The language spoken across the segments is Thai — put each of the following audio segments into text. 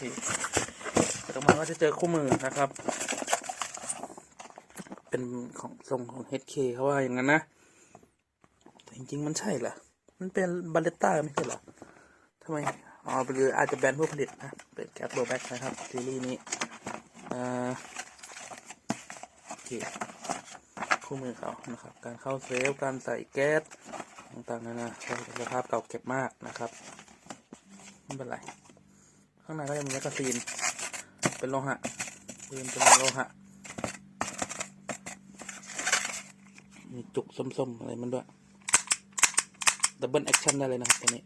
เคต่อมาก็จะเจอคู่มือนะครับ เป็นของทรงของ HK เขาว่าอย่างนั้นนะ แต่จริง ๆ มันใช่เหรอ มันเป็นบาเลต้าไม่ใช่เหรอทำไม อ๋อหรืออาจจะแบรนด์ผู้ผลิตนะ เป็นแก๊สโบแบ็กนะครับ ซีรีส์นี้อ่าโอเคคู่มือเขานะครับ การเข้าเซฟ การใส่แก๊สต่างๆนานาสภาพเก่าเก็บมากนะครับ ไม่เป็นไร ข้างในก็จะมีแมกกาซีน เป็นโลหะปืนเป็นโลหะ มีจุกส้มๆ อะไรมันด้วย ดับเบิลแอคชั่นได้เลยนะครับตัวนี้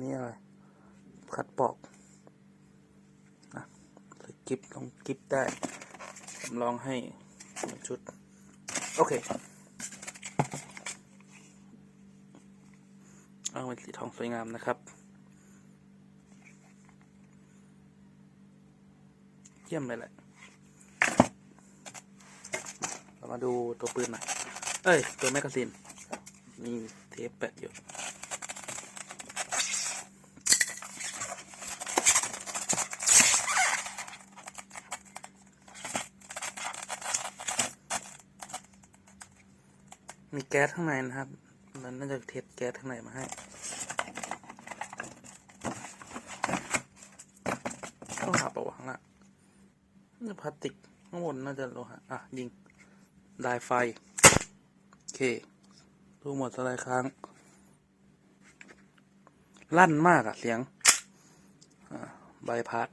นี่อะไร คัดปอกนะใส่กิฟลองกิฟได้ผมลองให้ชุด โอเค เอาเป็นสีทองสวยงามนะครับ เยี่ยมเลยแหละเรามาดูตัวปืนหน่อย เอ้ย ตัวแมกกาซีน มีเทปแปะอยู่มีแก๊สข้างในนะครับ มันน่าจะเทปแก๊สข้างในมาให้ ต้องหาประวังละ นี่พลาสติกข้างบนน่าจะโลหะอะ ยิงได้ไฟ โอเค ดูหมดสไลด์ค้าง ลั่นมากอะเสียงอ่าใบพัด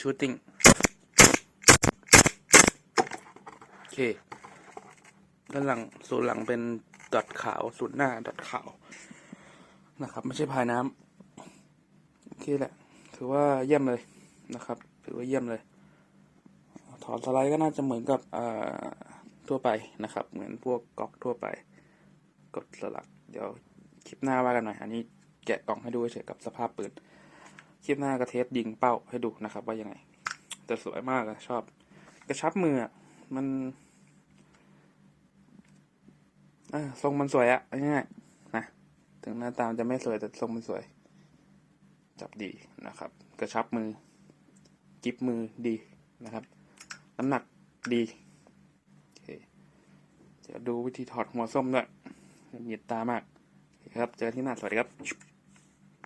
ชูตติ้งโอเค ด้านหลังศูนหลังเป็นดอทขาวศูนหน้าดอทขาว นะครับ ไม่ใช่พายน้ำโอเคแหละ ถือว่าเยี่ยมเลย นะครับถือว่าเยี่ยมเลย ถอนสไลด์ก็น่าจะเหมือนกับทั่วไปนะครับ เหมือนพวกก๊อกทั่วไป กดสลัก เดี๋ยวคลิปหน้าว่ากันหน่อยอันนี้แกะกล่องให้ดูเฉยกับสภาพปืนคลิปหน้าก็เทสยิงเป้าให้ดูนะครับ ว่ายังไงแต่สวยมากอะชอบ กระชับมือมันทรงมันสวยอะเอาง่ายๆนะถึงหน้าตามจะไม่สวยแต่ทรงมันสวย จับดีนะครับ กระชับมือ กิปมือดีนะครับ น้ำหนักดีโอเดี๋ยวดูวิธีถอดหัวส้มด้วยเหยียดตามากครับ เจอที่หน้าสวัสดีครับ